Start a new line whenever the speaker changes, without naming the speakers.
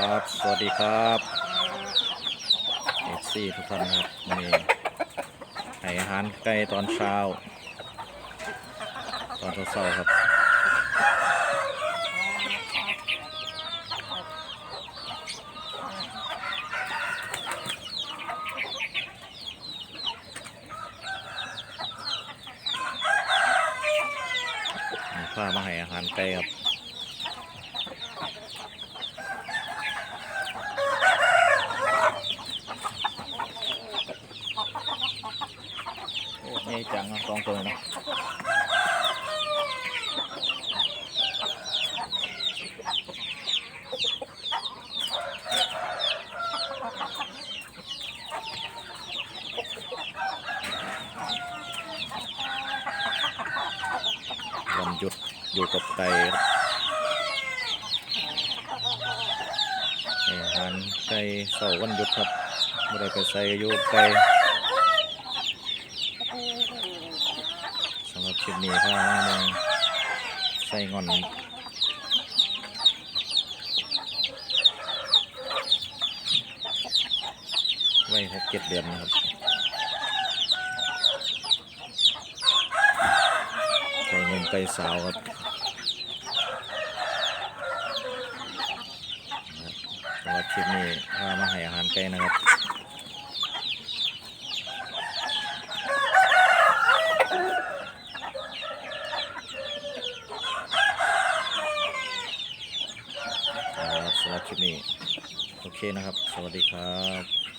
ครับ สวัสดีครับเอฟซีทุกท่านครับวันนี้ให้อาหารไก่ตอนเช้า ตอนเช้าครับมีข้ามาให้อาหารไก่ครับ โอ้ยจังสองตัวนะวันหยุดอยู่กับไก่ครับให้อาหารไก่เสาวันหยุดครับไม่ได้ไปใส่อยู่กับไก่ สำหรับคลิปนี้พามาลองไส้งอนไว้หกเจ็ดเดือนนะครับไก่เงินไก่สาวครับสำหรับคลิปนี้พามาให้อาหารไก่นะครับ ครับสำหรับคลิปนี้ โอเคนะครับ สวัสดีครับ